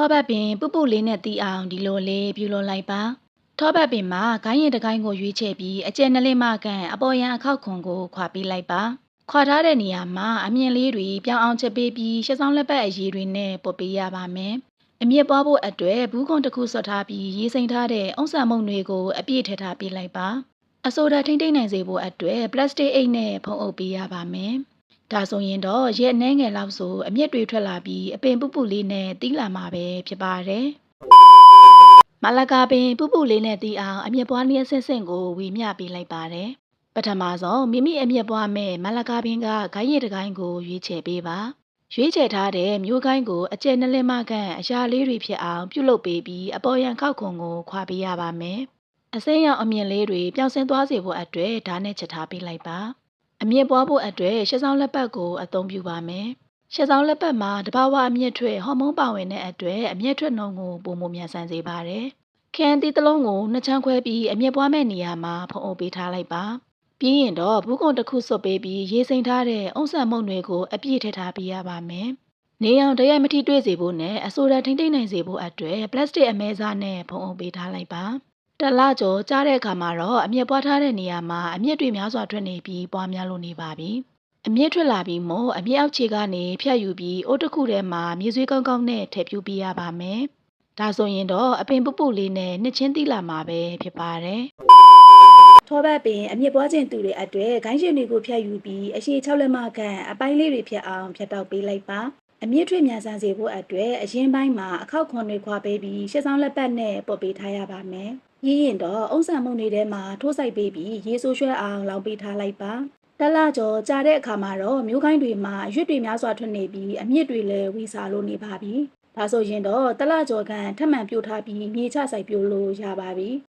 ထောပတ်ပင်ပုပုလေးနဲ့တီးအောင်ဒီလိုလေးပြုလုပ်လိုက်ပါထောပတ်ပင်မှာဂိုင်းရင်တစ်ဂိုင်းကိုရွေးချယ်ပြီးအကျယ်နှလေးမကန်အပေါ်ယံအခောက်ခွန်ကိုခွာပေးလိုက်ပါခွာထားတဲ့နေရာမှာအမြင့်လေးတွေပြောင်းအောင်ချက်ပေးပြီးရှစ်ဆောင်လက်ပတ်အရေးတွေနဲ့ပုတ်ပေးရပါမယ်အမြင့်ပွားဖို့အတွက်ဘူးခွန်တစ်ခုဆွတ်ထားပြီးရေးစိမ်ထားတဲ့အုံဆာမုံတွေကိုအပြည့်ထည့်ထားပေးလိုက်ပါအဆိုဒါထိမ့်ထိမ့်နိုင်စေဖို့အတွက်ပလတ်စတစ်အိတ်နဲ့ဖုံးအုပ်ပေးရပါမယ် ဒါဆိုရင်တော့ရက်နှဲငယ်လောက်ဆိုအမြင့်တွေထွက်လာပြီးအပင်ပုပုလေးနဲ့တီးလာမှာပဲဖြစ်ပါတယ်။မလကာပင်ပုပုလေးနဲ့တီးအောင်အမြင့်ပွားနည်းအဆင့်ဆင့်ကိုဝီမျှပေးလိုက်ပါတယ်။ပထမဆုံးမိမိအမြင့်ပွားမဲ့မလကာပင်ကဂိုင်းရည်တကိုင်းကိုရွေးချယ်ပေးပါ။ရွေးချယ်ထားတဲ့မျိုးကိုင်းကိုအကျယ်နှလင်းမခန့်အရာလေးတွေဖြစ်အောင်ပြုလုပ်ပေးပြီးအပေါ်ယံခောက်ခွန်ကိုခွာပေးရပါမယ်။အစိမ်းရောင်အမြင့်လေးတွေပြောင်းဆင်းသွားစေဖို့အတွက်ဓာတ်နဲ့ချက်ထားပေးလိုက်ပါ။ အမြင့်ပွားဖို့အတွက်ရှစ်ဆောင်လက်ပတ်ကိုအသုံးပြုပါမယ်။ရှစ်ဆောင်လက်ပတ်မှာတဘာဝအမြင့်ထွက်ဟော်မုန်းပါဝင်တဲ့အတွက်အမြင့်ထွက်နှုန်းကိုပုံမမြန်ဆန်စေပါတယ်။ခန်းတီးတစ်လုံးကိုနှစ်ချမ်းခွဲပြီးအမြင့်ပွားမဲ့နေရာမှာဖုံအုပ်ပေးထားလိုက်ပါ။ပြီးရင်တော့ဘူးကုံတစ်ခုဆွတ်ပေးပြီးရေးစိမ်ထားတဲ့အုံဆန်မုံတွေကိုအပြည့်ထည့်ထားပေးရပါမယ်။နေအောင်တရိုက်မထိတွေ့စေဖို့နဲ့အဆိုဒါထိမ့်ထိမ့်နိုင်စေဖို့အတွက်ပလတ်စတစ်အမဲစားနဲ့ဖုံအုပ်ပေးထားလိုက်ပါ။ တလကျော်ကြားတဲ့အခါမှာတော့အမြင့်ပွားထားတဲ့နေရာမှာအမြင့်တွေများစွာထွက်နေပြီးပွားများလို့နေပါပြီ။အမြင့်ထွက်လာပြီးမို့အမြင့်အောက်ခြေကနေဖြတ်ယူပြီးအိုးတစ်ခုထဲမှာမြေဆွေးကောင်းကောင်းနဲ့ထည့်ပြူပေးရပါမယ်။ဒါဆိုရင်တော့အပင်ပုပုလေးနဲ့နှစ်ချင်းတိလာမှာပဲဖြစ်ပါတယ်။ထောပတ်ပင်အမြင့်ပွားခြင်းသူတွေအတွက်ဂိုင်းရှင်တွေကိုဖြတ်ယူပြီးအရှိ6လက်မခန့်အပိုင်းလေးတွေဖြတ်အောင်ဖြတ်တောက်ပေးလိုက်ပါ။ အမြင့်ထွေမြန်ဆန်စေဖို့အတွက်အရင်ပိုင်းမှာအခောက်ခွန်တွေခွာပေးပြီးရှစ်ဆောင်လက်ပတ်နဲ့ပုတ်ပေးထားရပါမယ်။ရင်းရင်တော့အုံဆံမုံတွေထဲမှာထိုးဆိုင်ပေးပြီးရေဆိုးရွှဲအောင်လောင်ပေးထားလိုက်ပါ။တလကျော်ကြာတဲ့အခါမှာတော့မျိုးကိုင်းတွေမှာရွက်တွေများစွာထွက်နေပြီးအမြင့်တွေလည်းဝီစာလို့နေပါပြီ။ဒါဆိုရင်တော့တလကျော်ကန်ထပ်မံပြိုထားပြီးမြေချဆိုင်ပြိုလို့ရပါပြီ